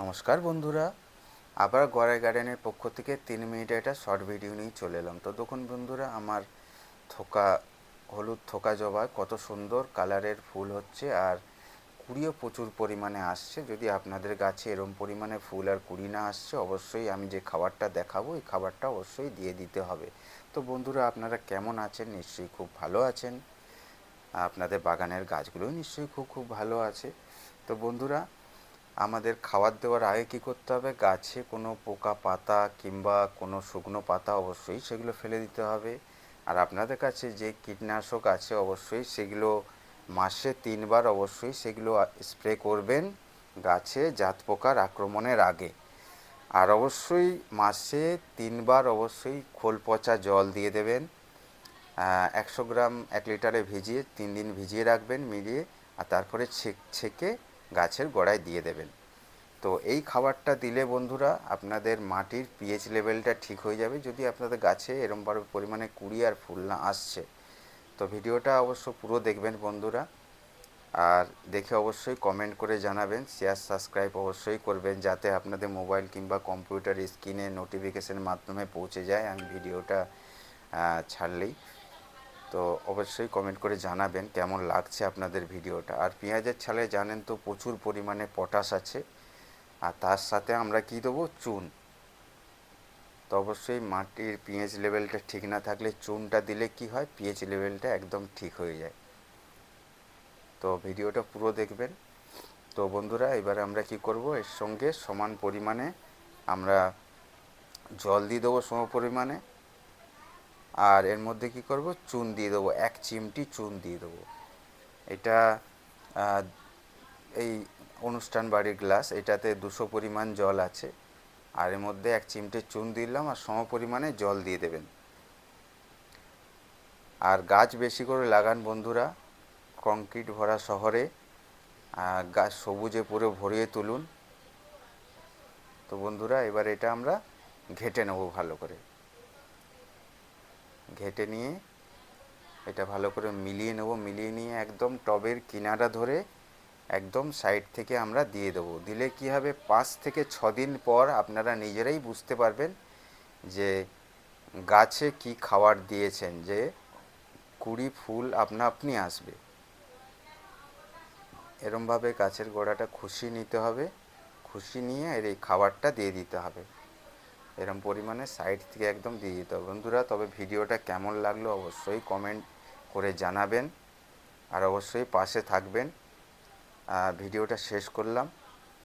নমস্কার বন্ধুরা, আবার গড়াই গার্ডেনের পক্ষ থেকে তিন মিনিটে একটা শর্ট ভিডিও নিয়ে চলে এলাম। তো দেখুন বন্ধুরা, আমার থোকা, হলুদ থোকা জবা কত সুন্দর কালারের ফুল হচ্ছে আর কুড়িও প্রচুর পরিমাণে আসছে। যদি আপনাদের গাছে এরম পরিমাণে ফুল আর কুড়ি না আসছে, অবশ্যই আমি যে খাবারটা দেখাবো, এই খাবারটা অবশ্যই দিয়ে দিতে হবে। তো বন্ধুরা, আপনারা কেমন আছেন? নিশ্চয়ই খুব ভালো আছেন। আপনাদের বাগানের গাছগুলো নিশ্চয়ই খুব খুব ভালো আছে। তো বন্ধুরা আমাদের খাবার দেওয়ার আগে কী করতে হবে? গাছে কোনো পোকা পাতা কিংবা কোনো শুকনো পাতা অবশ্যই সেগুলো ফেলে দিতে হবে। আর আপনাদের কাছে যে কীটনাশক আছে অবশ্যই সেগুলো মাসে তিনবার অবশ্যই সেগুলো স্প্রে করবেন গাছে জাত পোকার আক্রমণের আগে। আর অবশ্যই মাসে তিনবার অবশ্যই খোল পচা জল দিয়ে দেবেন। একশো গ্রাম এক লিটারে ভিজিয়ে তিন দিন ভিজিয়ে রাখবেন মিলিয়ে, আর তারপরে ছেক গাছের গোড়ায় দিয়ে দেবেন। তো এই খাবারটা দিলে বন্ধুরা আপনাদের মাটির পিএইচ লেভেলটা ঠিক হয়ে যাবে। যদি আপনাদের গাছে এরমভাবে পরিমাণে কুড়ি আর ফুল না আসছে, তো ভিডিওটা অবশ্য পুরো দেখবেন বন্ধুরা। আর দেখে অবশ্যই কমেন্ট করে জানাবেন। শেয়ার সাবস্ক্রাইব অবশ্যই করবেন যাতে আপনাদের মোবাইল কিংবা কম্পিউটার স্ক্রিনে নোটিফিকেশনের মাধ্যমে পৌঁছে যায়। আমি ভিডিওটা ছাড়লেই। তো অবশ্যই কমেন্ট করে জানাবেন কেমন লাগছে আপনাদের ভিডিওটা। আর পেঁয়াজের ছালে জানেন তো প্রচুর পরিমাণে পটাশ আছে। আর তার সাথে আমরা কি দেবো? চুন। তো অবশ্যই মাটির পিএইচ লেভেলটা ঠিক না থাকলে চুনটা দিলে কি হয়? পিএইচ লেভেলটা একদম ঠিক হয়ে যায়। তো ভিডিওটা পুরো দেখবেন। তো বন্ধুরা, এবারে আমরা কি করব? এর সঙ্গে সমান পরিমাণে আমরা জল দিয়ে দেবো সম পরিমাণে। আর এর মধ্যে কি করব? চুন দিয়ে দেবো, এক চিমটি চুন দিয়ে দেবো। এটা এই অনুষ্ঠান বাড়ির গ্লাস, এটাতে দুশো পরিমাণ জল আছে। আর এর মধ্যে এক চিমটে চুন দিলাম আর সম পরিমাণে জল দিয়ে দেবেন। আর গাছ বেশি করে লাগান বন্ধুরা, কংক্রিট ভরা শহরে গাছ সবুজে পুরো ভরিয়ে তুলুন। তো বন্ধুরা, এবার এটা আমরা ঘেটে নেব ভালো করে। ঘেটে নিয়ে এটা ভালো করে মিলিয়ে নেব, মিলিয়ে নিয়ে একদম টবের কিনারা ধরে একদম সাইড থেকে আমরা দিয়ে দেবো। দিলে কি হবে? পাঁচ থেকে ছ দিন পর আপনারা নিজেরাই বুঝতে পারবেন যে গাছে কি খাবার দিয়েছেন, যে কুড়ি ফুল আপনা আপনি আসবে। এরমভাবে গাছের গোড়াটা খুশি নিতে হবে, খুশি নিয়ে এর এই খাবারটা দিয়ে দিতে হবে। এরম পরিমাণে সাইড থেকে একদম দিয়ে দিতে হবে বন্ধুরা, তবে ভিডিওটা কেমন লাগল অবশ্যই কমেন্ট করে জানাবেন। আর অবশ্যই পাশে থাকবেন। ভিডিওটা শেষ করলাম।